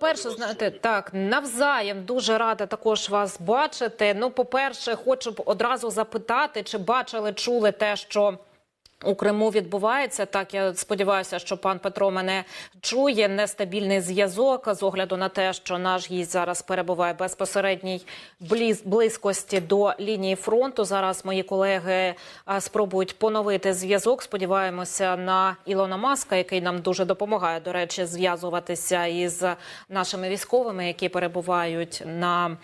Перше, знаєте, так навзаєм дуже рада також вас бачити. Ну, по-перше, хочу б одразу запитати, чи бачили, чули те, що у Криму відбувається. Так, я сподіваюся, що пан Петро мене чує. Нестабільний зв'язок з огляду на те, що наш гість зараз перебуває в безпосередній близькості до лінії фронту. Зараз мої колеги спробують поновити зв'язок. Сподіваємося на Ілона Маска, який нам дуже допомагає, до речі, зв'язуватися із нашими військовими, які перебувають на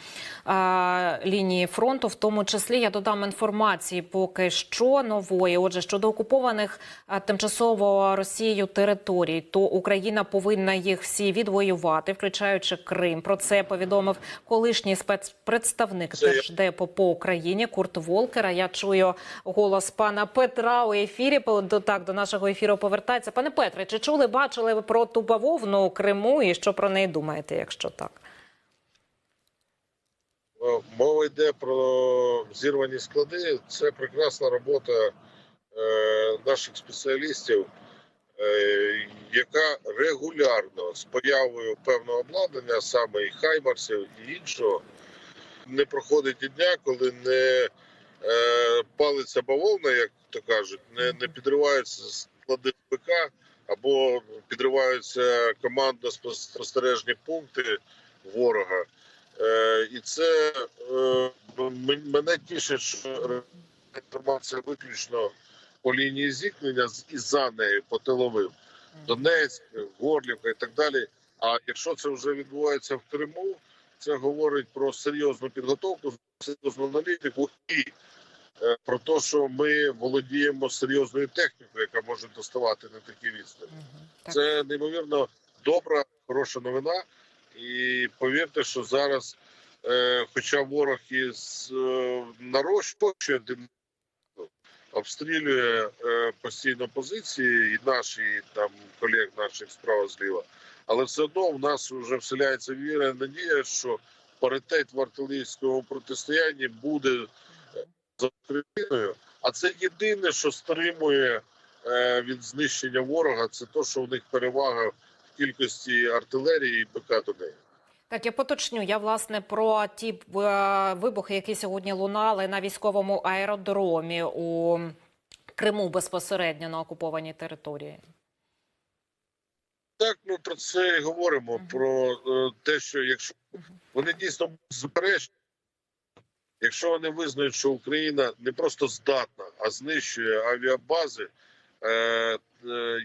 а, лінії фронту. В тому числі я додам інформації поки що нової. Отже, щодо окупованих тимчасово Росією територій, то Україна повинна їх всі відвоювати, включаючи Крим. Про це повідомив колишній спецпредставник. Держдепу по Україні Курт Волкера. Я чую голос пана Петра у ефірі. Так до нашого ефіру повертається. Пане Петре, чи чули, бачили ви про ту бавовну Криму і що про неї думаєте, якщо так? Е, Мова йде про зірвані склади. Це прекрасна робота е, наших спеціалістів, е, яка регулярно з появою певного обладнання, саме і хаймарсів і іншого, не проходить і дня, коли не е, палиться бавовна, як то кажуть, не, не підриваються склади ПК або підриваються командно спостережні пункти ворога. Е, і це е, мене тішить, що інформація виключно по лінії зіткнення і за нею по тиловим. Донецьк, Горлівка і так далі. А якщо це вже відбувається в Криму, це говорить про серйозну підготовку, серйозну аналітику і е, про те, що ми володіємо серйозною технікою, яка може доставати на такі відстані. Це неймовірно добра, хороша новина. І повірте, що зараз, е, хоча ворог із е, нарощує обстрілює е, постійно позиції, і наші і там колег наших справа зліва, але все одно в нас вже вселяється віра і надія, що паритет в артилерійському протистоянні буде за Україною. А це єдине, що стримує е, від знищення ворога, це те, що в них перевага в кількості артилерії і ПК до неї. Так, я поточню. Я власне про ті е, вибухи, які сьогодні лунали на військовому аеродромі у Криму безпосередньо на окупованій території. Так, ми про це і говоримо. Мгм. Про е, те, що якщо вони дійсно заперечують, якщо вони визнають, що Україна не просто здатна, а знищує авіабази, е, е,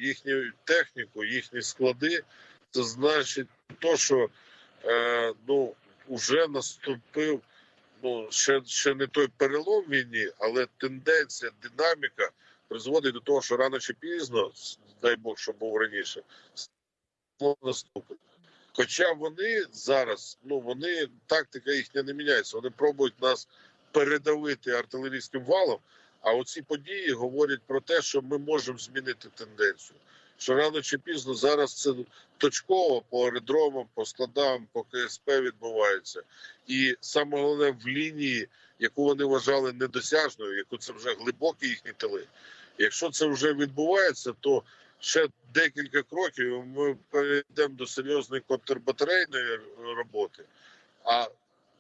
їхню техніку, їхні склади, це значить то, що е, ну вже наступив. Ну ще, ще не той перелом війні, але тенденція, динаміка призводить до того, що рано чи пізно, дай Бог, щоб був раніше, наступить. Хоча вони зараз, ну вони тактика їхня не міняється. Вони пробують нас передавити артилерійським валом. А оці події говорять про те, що ми можемо змінити тенденцію. Що рано чи пізно зараз це точково по аеродромам, по складам, по КСП відбувається. І саме головне в лінії, яку вони вважали недосяжною, яку це вже глибокі їхні тили. Якщо це вже відбувається, то ще декілька кроків ми перейдемо до серйозної контрбатарейної роботи. А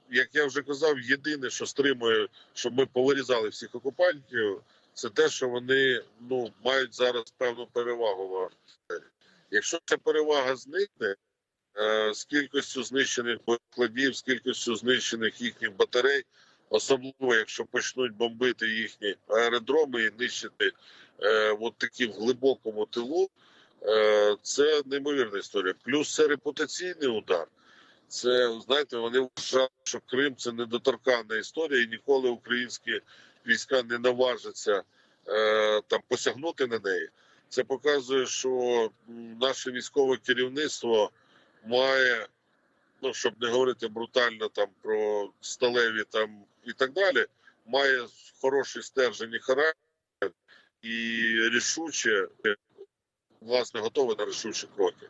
як я вже казав, єдине, що стримує, щоб ми повирізали всіх окупантів, це те, що вони ну мають зараз певну перевагу в артилерії. Якщо ця перевага зникне е, з кількістю знищених складів, з кількістю знищених їхніх батарей, особливо якщо почнуть бомбити їхні аеродроми і нищити е, от такі в глибокому тилу, е, це неймовірна історія. Плюс це репутаційний удар. Це знаєте, вони вважають, що Крим це недоторканна історія, і ніколи українські війська не наважаться е, там посягнути на неї. Це показує, що наше військове керівництво має, ну щоб не говорити брутально там про сталеві там і так далі, має хороший стержень і характер і рішуче, власне, готове на рішучі кроки.